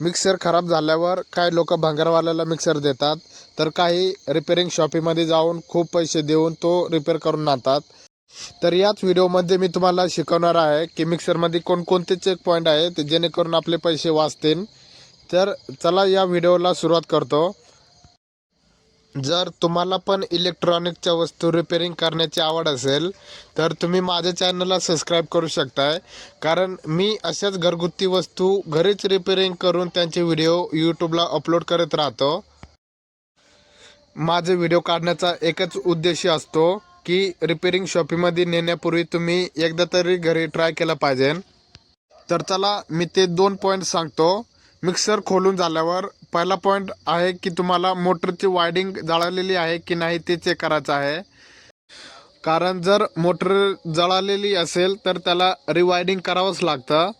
Mixer खराब झाल्यावर काही लोक भंगारवाल्याला मिक्सर देतात तर काही रिपेरिंग शॉपीमध्ये जाऊन खूप पैसे देऊन तो रिपेअर करून आणतात. तर याच व्हिडिओमध्ये मी तुम्हाला शिकवणार आहे की मिक्सरमध्ये कोणकोणते चेक पॉईंट आहेत जेणेकरून आपले पैसे वाचतील. तर चला या व्हिडिओला सुरुवात करतो. जर तुम्हाला पण इलेक्ट्रॉनिकच्या वस्तू रिपेरिंग करण्याची आवड असेल तर तुम्ही माझ्या चॅनलला सबस्क्राईब करू शकताय. कारण मी अशाच घरगुती वस्तू घरीच रिपेरिंग करून त्यांचे व्हिडिओ यूट्यूबला अपलोड करत राहतो. माझे व्हिडिओ काढण्याचा एकच उद्देश असतो की रिपेरिंग शॉपीमध्ये नेण्यापूर्वी तुम्ही एकदा तरी घरी ट्राय केला पाहिजे. तर चला मी ते दोन पॉईंट सांगतो. मिक्सर खोलून झाल्यावर पहिला पॉईंट आहे की तुम्हाला मोटरची वायडिंग जळालेली आहे की नाही ते चेक करायचं आहे. कारण जर मोटर जळालेली असेल तर त्याला रिवायडिंग करावंच लागतं.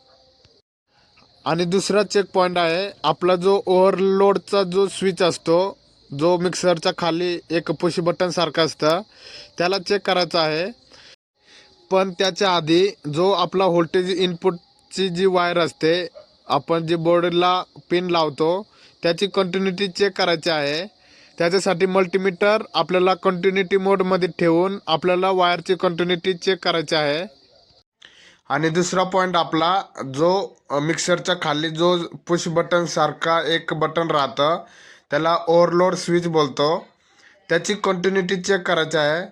आणि दुसरा चेक पॉईंट आहे आपला जो ओव्हरलोडचा जो स्विच असतो जो मिक्सरच्या खाली एक पुश बटन सारखं असतं त्याला चेक करायचं आहे. पण त्याच्या आधी जो आपला व्होल्टेज इनपुटची जी वायर असते आपण जी बोर्डला पिन लावतो त्याची कंटिन्युटी चेक करायची आहे. त्याच्यासाठी मल्टीमीटर आपल्याला कंटिन्युटी मोडमध्ये ठेवून आपल्याला वायरची कंटिन्युटी चेक करायची आहे. आणि दुसरा पॉईंट आपला जो मिक्सरच्या खाली जो पुश बटनसारखा एक बटन राहतं त्याला ओव्हरलोड स्विच बोलतो. त्याची कंटिन्युटी चेक करायची आहे.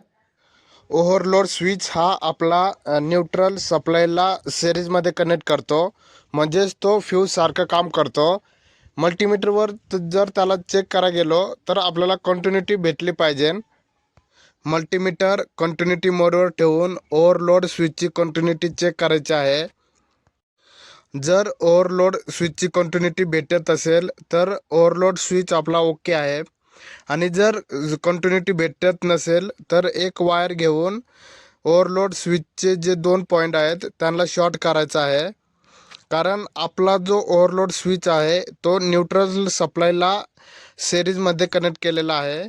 ओव्हरलोड स्विच हा आपला न्यूट्रल सप्लायला सिरीजमध्ये कनेक्ट करतो. म्हणजेच तो फ्यूजसारखं काम करतो. मल्टीमीटरवर जर त्याला चेक करा गेलो तर आपल्याला कंटिन्युटी भेटली पाहिजे. मल्टीमीटर कंटिन्युटी मोडवर ठेवून ओव्हरलोड स्विचची कंटिन्युटी चेक करायची आहे. जर ओव्हरलोड स्विचची कंटिन्युटी भेटत असेल तर ओव्हरलोड स्विच आपला ओके आहे. आणि जर कंटिन्युटी भेटत नसेल तर एक वायर घेऊन ओव्हरलोड स्विचचे जे दोन पॉईंट आहेत त्यांना शॉर्ट करायचा आहे. कारण आपला जो ओव्हरलोड स्विच आहे तो न्यूट्रल सप्लायला सिरीजमध्ये कनेक्ट केलेला आहे.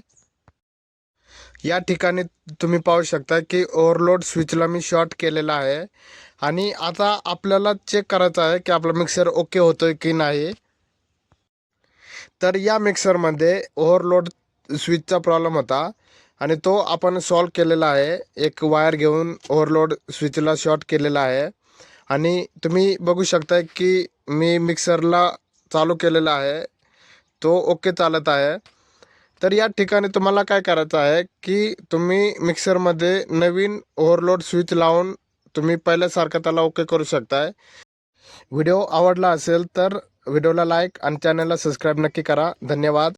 या ठिकाणी तुम्ही पाहू शकता की ओव्हरलोड स्विचला मी शॉर्ट केलेला आहे. आणि आता आपल्याला चेक करायचं आहे की आपला मिक्सर ओके होतोय की नाही. तर या मिक्सरमध्ये ओव्हरलोड स्विचचा प्रॉब्लेम होता आणि तो आपण सॉल्व केलेला आहे. एक वायर घेऊन ओव्हरलोड स्विचला शॉर्ट केलेला आहे. आणि तुम्ही बघू शकता की मी मिक्सरला चालू केलेला आहे. तो ओके चालत आहे. तर या ठिकाणी तुम्हाला काय करायचं आहे की तुम्ही मिक्सरमध्ये नवीन ओव्हरलोड स्विच लावून तुम्ही पहिल्यासारखं त्याला ओके करू शकताय. व्हिडिओ आवडला असेल तर व्हिडिओला लाईक आणि चॅनलला सबस्क्राईब नक्की करा. धन्यवाद.